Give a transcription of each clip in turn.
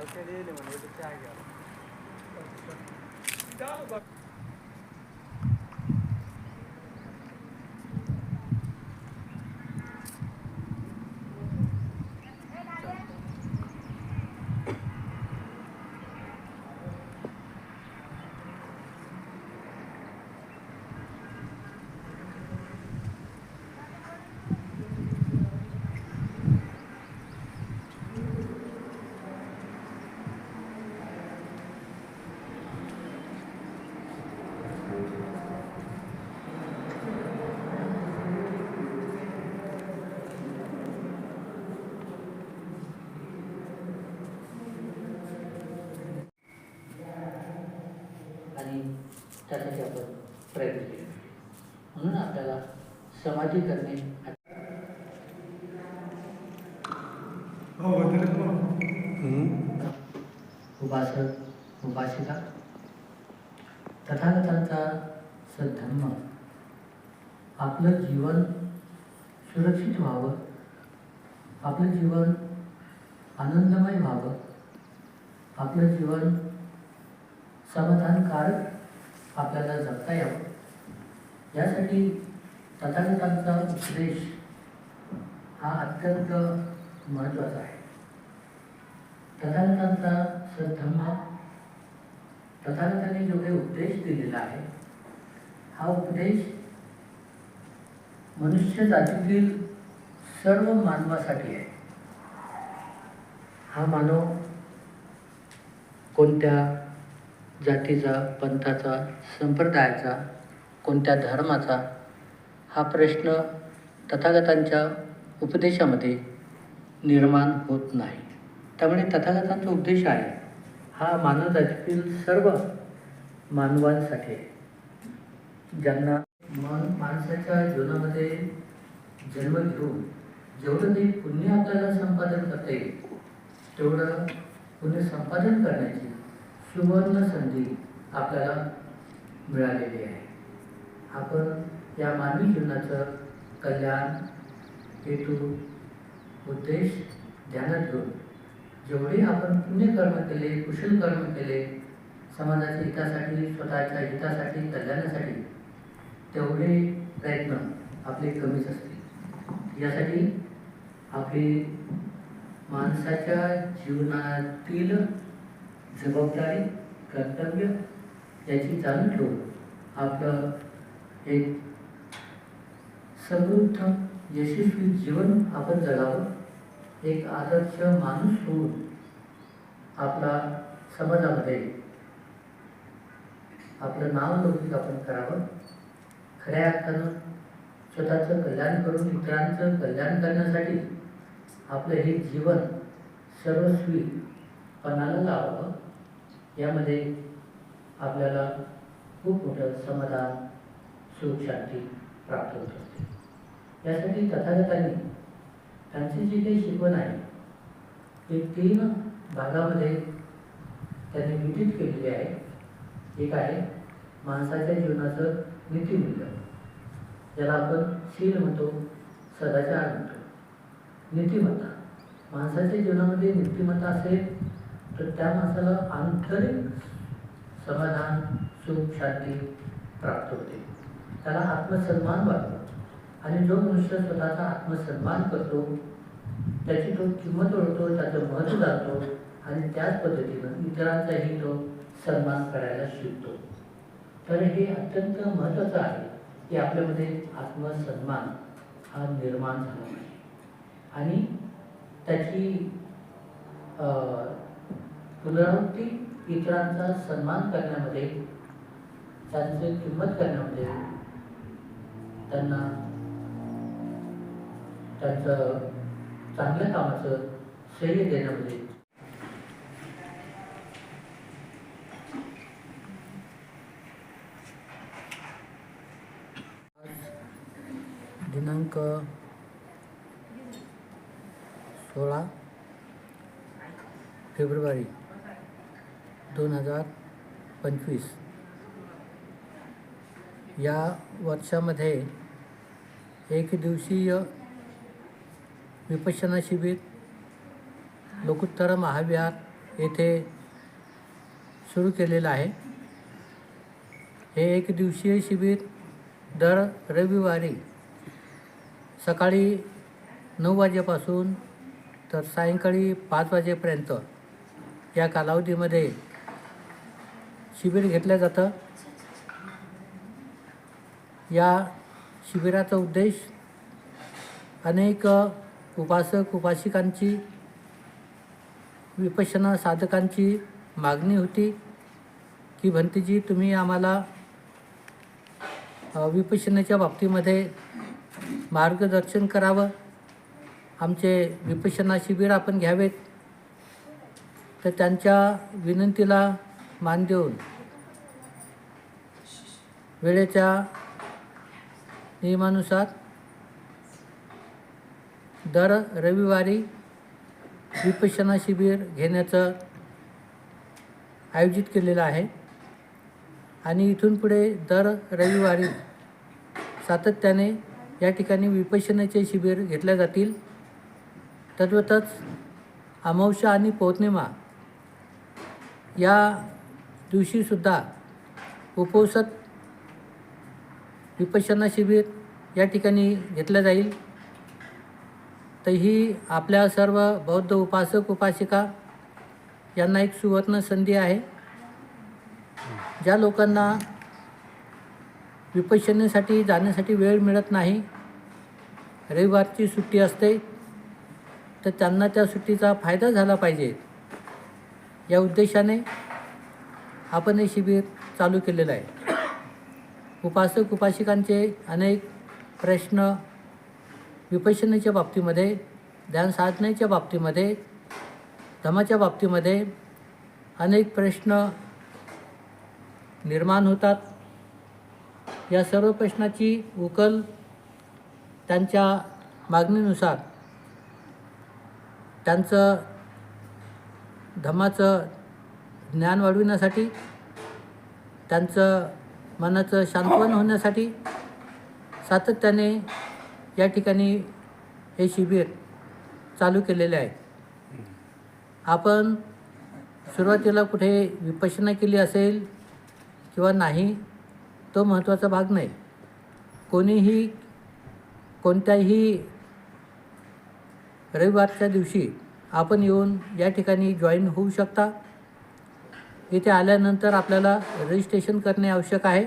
Erteleyelim onu, öbür çağa şey gel. Bir daha mı bak? त्यासाठी आपण प्रयत्न केले. म्हणून आपल्याला समाधी करणे उपासक उपासिका. तथागतांचा सद्धर्म. आपलं जीवन सुरक्षित व्हावं. आपलं जीवन आनंदमय व्हावं. आपलं जीवन समाधानकारक आपल्याला जगता यावं. यासाठी तथागतांचा उपदेश हा अत्यंत महत्त्वाचा आहे. तथागतांचा सद्धर्म तथागतांनी जो काही उपदेश दिलेला आहे हा उपदेश मनुष्य जातीतील सर्व मानवासाठी आहे. हा मानव कोणत्या जातीचा पंथाचा संप्रदायाचा कोणत्या धर्माचा हा प्रश्न तथागतांच्या उपदेशामध्ये निर्माण होत नाही. त्यामुळे तथागतांचा उपदेश आहे हा मानव जातीतील सर्व मानवांसाठी. आहे ज्यांना मन माणसाच्या जीवनामध्ये जन्म घेऊन जेवढं ते पुण्य आपल्याला संपादन करता येईल तेवढं पुण्य संपादन करण्याची सुवर्ण संधी आपल्याला मिळालेली आहे. आपण या मानवी जीवनाचं कल्याण हेतू उद्देश ध्यानात घेऊन जेवढे आपण पुण्यकर्म केले कुशल कर्म केले समाजाच्या हितासाठी स्वतःच्या हितासाठी कल्याणासाठी तेवढे प्रयत्न आपले कमीच असतील. यासाठी आपली माणसाच्या जीवनातील जबाबदारी कर्तव्य याची जाणून ठेवून आपलं एक समृद्ध यशस्वी जीवन आपण जगावं. एक आदर्श माणूस होऊन आपला समाजामध्ये आपलं नाव लौकिक आपण करावं. खऱ्या अर्थानं स्वतःचं कल्याण करून इतरांचं कल्याण करण्यासाठी आपलं हे जीवन सर्वस्वी पणाला लावावं यामध्ये आपल्याला खूप मोठं समाधान सुख शांती प्राप्त होत असते. यासाठी तथागतांनी त्यांची जी काही शिकवण आहे ती तीन भागामध्ये त्यांनी विदित केलेली आहे. एक आहे माणसाच्या जीवनाचं नीतिमूल्य. ज्याला आपण शील म्हणतो सदाचार म्हणतो. नीतिमत्ता. माणसाच्या जीवनामध्ये नीतिमत्ता असेल तर त्या माणसाला आंतरिक समाधान सुख शांती प्राप्त होते. त्याला आत्मसन्मान वाटतो. आणि जो मनुष्य स्वतःचा आत्मसन्मान करतो त्याची तो किंमत ओळखतो त्याचं महत्त्व जाणतो आणि त्याच पद्धतीनं इतरांचाही तो सन्मान करायला शिकतो. तर हे अत्यंत महत्त्वाचं आहे की आपल्यामध्ये आत्मसन्मान हा निर्माण झाला आणि त्याची पुनरावृत्ती इतरांचा सन्मान करण्यामध्ये त्यांची किंमत करण्यामध्ये त्यांना त्यांचं चांगल्या कामाचं श्रेय देण्यामध्ये. दिनांक सोळा फेब्रुवारी दोन हजार पंचवीस. या वर्षामध्ये एक दिवसीय विपश्यना शिबिर लोकोत्तर महाविहार येथे सुरू केलेलं आहे. हे एक दिवसीय शिबिर दर रविवारी सकाळी नऊ वाजेपासून तर सायंकाळी पाच वाजेपर्यंत या कालावधीमध्ये शिबिर घेतलं जातं. या शिबिराचा उद्देश अनेक उपासक उपासिकांची विपशना साधकांची मागणी होती की भंतीजी तुम्ही आम्हाला विपशनेच्या बाबतीमध्ये मार्गदर्शन करावं. आमचे विपशना शिबिर आपण घ्यावेत. तर त्यांच्या विनंतीला मान देऊन वेळेच्या नियमानुसार दर रविवारी विपशना शिबिर घेण्याचं आयोजित केलेलं आहे. आणि इथून पुढे दर रविवारी सातत्याने या ठिकाणी विपशनाचे शिबिर घेतल्या जातील. तद्वतच अमावस्या आणि पौर्णिमा या दिवशीसुद्धा उपवसत विपश्यना शिबिर या ठिकाणी घेतलं जाईल. तर ही आपल्या सर्व बौद्ध उपासक उपासिका यांना एक सुवर्ण संधी आहे. ज्या लोकांना विपश्यनेसाठी जाण्यासाठी वेळ मिळत नाही रविवारची सुट्टी असते तर त्यांना त्या सुट्टीचा फायदा झाला पाहिजे या उद्देशाने आपण हे शिबिर चालू केलेलं आहे. उपासक उपासिकांचे अनेक प्रश्न विपशनेच्या बाबतीमध्ये ध्यान साधनेच्या बाबतीमध्ये धमाच्या बाबतीमध्ये अनेक प्रश्न निर्माण होतात. या सर्व प्रश्नाची उकल त्यांच्या मागणीनुसार त्यांचं धम्माचं ज्ञान वाढविण्यासाठी त्यांचं मनाचं शांतवन होण्यासाठी सातत्याने या ठिकाणी हे शिबिर चालू केलेले आहे आपण सुरुवातीला कुठे विपशना केली असेल किंवा नाही तो महत्त्वाचा भाग नाही. कोणीही कोणत्याही रविवारच्या दिवशी आपण येऊन या ठिकाणी जॉईन होऊ शकता. इथे आल्यानंतर आपल्याला रजिस्ट्रेशन करणे आवश्यक आहे.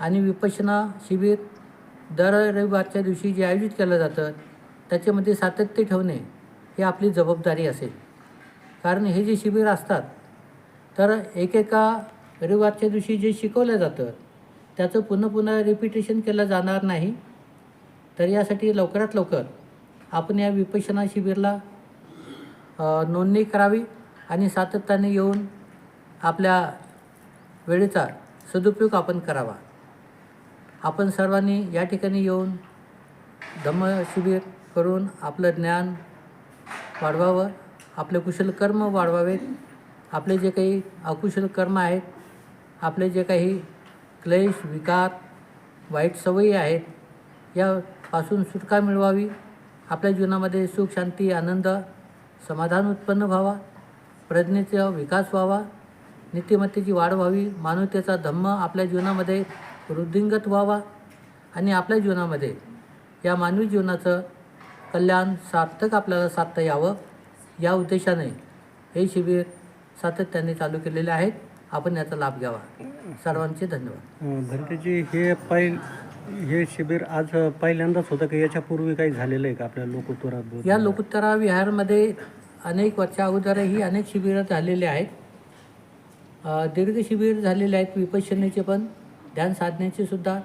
आणि विपशना शिबिर दर रविवारच्या दिवशी जे आयोजित केलं जातं त्याच्यामध्ये सातत्य ठेवणे ही आपली जबाबदारी असेल. कारण हे जे शिबिर असतात तर एकेका रविवारच्या दिवशी जे शिकवलं जातं त्याचं पुन्हा पुन्हा रिपिटेशन केलं जाणार नाही. तर यासाठी लवकरात लवकर आपण या विपशना शिबिरला नोंदणी करावी आणि सातत्याने येऊन आपल्या वेळेचा सदुपयोग आपण करावा. आपण सर्वांनी या ठिकाणी येऊन धम्मशिबिर करून आपलं ज्ञान वाढवावं आपले कुशल कर्म वाढवावेत. आपले जे काही अकुशल कर्म आहेत आपले जे काही क्लेश विकार वाईट सवयी आहेत यापासून सुटका मिळवावी. आपल्या जीवनामध्ये सुख शांती आनंद समाधान उत्पन्न व्हावा. प्रज्ञेचा विकास व्हावा. नीतिमत्तेची वाढ व्हावी मानवतेचा धम्म आपल्या जीवनामध्ये वृद्धिंगत व्हावा आणि आपल्या जीवनामध्ये या मानवी जीवनाचं कल्याण सार्थक आपल्याला साधता यावं या उद्देशाने हे शिबिर सातत्याने चालू केलेले आहेत. आपण याचा लाभ घ्यावा. सर्वांचे धन्यवाद. भरतेजी हे पहिल हे शिबिर आज पहिल्यांदाच होतं का? याच्यापूर्वी काही झालेलं आहे का आपल्या लोकोत्तरात? या लोकोत्तरा विहारमध्ये अनेक वर्षा अगोदरही अनेक शिबिरं झालेले आहेत. दीर्घ शिबिर झालेले आहेत विपश्यनेचे पण ध्यान साधनेचे सुद्धा.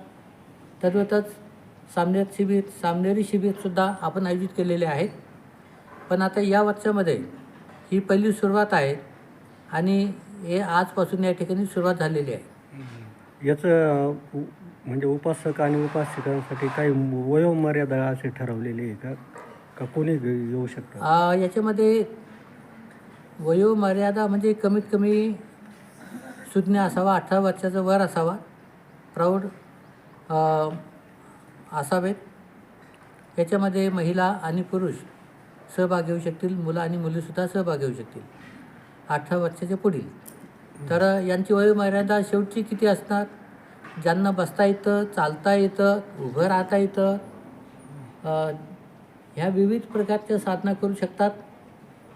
तद्वतच सामनेर शिबिर सामनेरी शिबिरसुद्धा आपण आयोजित केलेले आहेत. पण आता या वर्षामध्ये ही पहिली सुरुवात आहे आणि हे आजपासून या ठिकाणी सुरुवात झालेली आहे. याचं म्हणजे उपासक आणि उपासिकांसाठी काही वयोमर्यादा असे ठरवलेली आहे का? का कोणी येऊ शकतं? याच्यामध्ये वयोमर्यादा म्हणजे कमीत कमी सुज्ञ असावा अठरा वर्षाचा वर असावा. प्रौढ असावेत. याच्यामध्ये महिला आणि पुरुष सहभाग घेऊ शकतील मुलं आणि मुलीसुद्धा सहभाग घेऊ शकतील. अठरा वर्षाच्या पुढील. तर यांची वयोमर्यादा शेवटची किती असणार? ज्यांना बसता येतं चालता येतं उभं राहता येतं ह्या विविध प्रकारच्या साधना करू शकतात.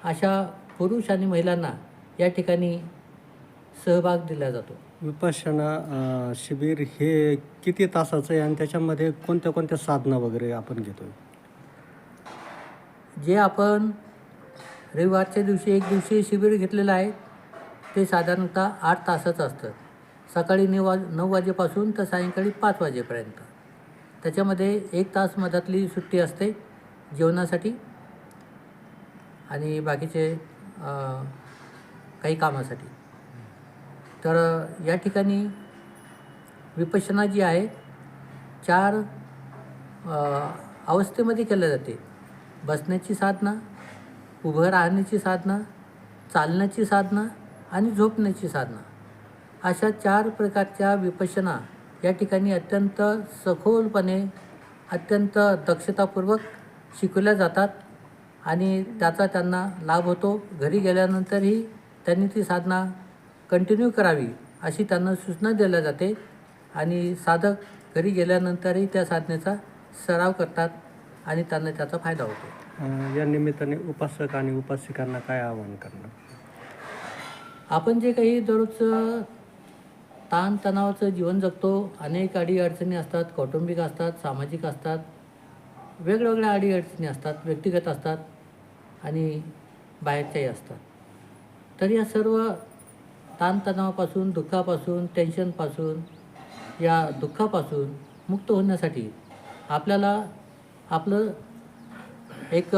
अशा पुरुष आणि महिलांना या ठिकाणी सहभाग दिला जातो. विपश्यना अ, शिबिर हे किती तासाचं आहे आणि त्याच्यामध्ये कोणत्या कोणत्या साधना वगैरे आपण घेतोय? जे आपण रविवारच्या दिवशी एक दिवशी शिबिर घेतलेलं आहे ते साधारणतः आठ तासाचं असतं. सकाळी नऊ वाज नऊ वाजेपासून तर सायंकाळी पाच वाजेपर्यंत. त्याच्यामध्ये एक तास मधातली सुट्टी असते जेवणासाठी आणि बाकीचे काही कामासाठी. तर या ठिकाणी विपशना जी आहे चार अवस्थेमध्ये केल्या जाते. बसण्याची साधना उभं राहण्याची साधना चालण्याची साधना आणि झोपण्याची साधना. अशा चार प्रकारच्या विपशना या ठिकाणी अत्यंत सखोलपणे अत्यंत दक्षतापूर्वक शिकवल्या जातात आणि त्याचा त्यांना लाभ होतो. घरी गेल्यानंतरही त्यांनी ती साधना कंटिन्यू करावी अशी त्यांना सूचना दिल्या जाते आणि साधक घरी गेल्यानंतरही त्या साधनेचा सराव करतात आणि त्यांना त्याचा फायदा होतो. या निमित्ताने उपासक आणि उपासिकांना काय आवाहन करणार? आपण जे काही दररोजचं ताणतणावाचं जीवन जगतो अनेक अडी अडचणी असतात कौटुंबिक असतात सामाजिक असतात वेगवेगळ्या अडी अडचणी असतात व्यक्तिगत असतात आणि बाहेरच्याही असतात. तर या सर्व ताणतणावापासून दुःखापासून टेन्शनपासून या दुःखापासून मुक्त होण्यासाठी आपल्याला आपलं एक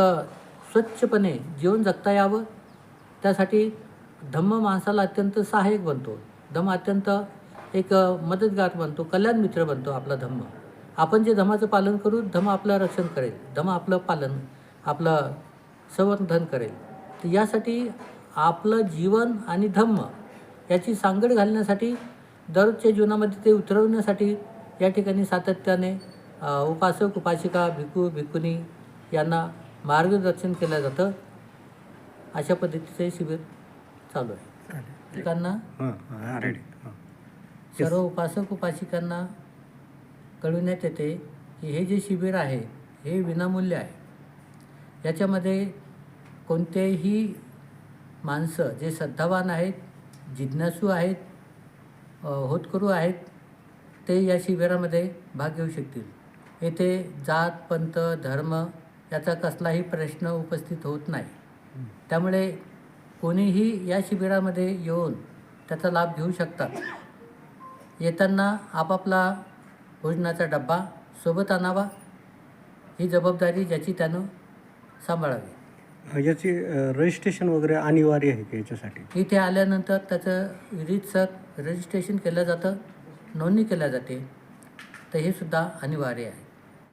स्वच्छपणे जीवन जगता यावं. त्यासाठी धम्म माणसाला अत्यंत सहाय्यक बनतो. धम्म अत्यंत एक मदतगार बनतो कल्याण मित्र बनतो आपला धम्म. आपण जे धम्माचं पालन करू धम्म आपलं रक्षण करेल. धम्म आपलं पालन आपलं संवर्धन करेल. तर यासाठी आपलं जीवन आणि धम्म याची सांगड घालण्यासाठी दररोजच्या जीवनामध्ये ते उतरवण्यासाठी या ठिकाणी सातत्याने उपासक उपासिका भिकू भिकुनी यांना मार्गदर्शन केलं जातं. अशा पद्धतीचे शिबिर चालू आहे. हां सर्व उपासक उपासिकांना कळविण्यात येते की हे जे शिबिर आहे हे विनामूल्य आहे. याच्यामध्ये कोणतेही माणसं जे श्रद्धावान आहेत जिज्ञासू आहेत होतकरू आहेत ते या शिबिरामध्ये भाग घेऊ शकतील. येथे जात पंथ धर्म याचा कसलाही प्रश्न उपस्थित होत नाही. त्यामुळे कोणीही या शिबिरामध्ये येऊन त्याचा लाभ घेऊ शकतात. येताना आपापला भोजनाचा डब्बा सोबत आणावा ही जबाबदारी ज्याची त्यानं सांभाळावी. याची रजिस्ट्रेशन वगैरे अनिवार्य आहे का याच्यासाठी? इथे आल्यानंतर त्याचं रीतसर रजिस्ट्रेशन केलं जातं नोंदणी केल्या जाते. तर हे सुद्धा अनिवार्य आहे.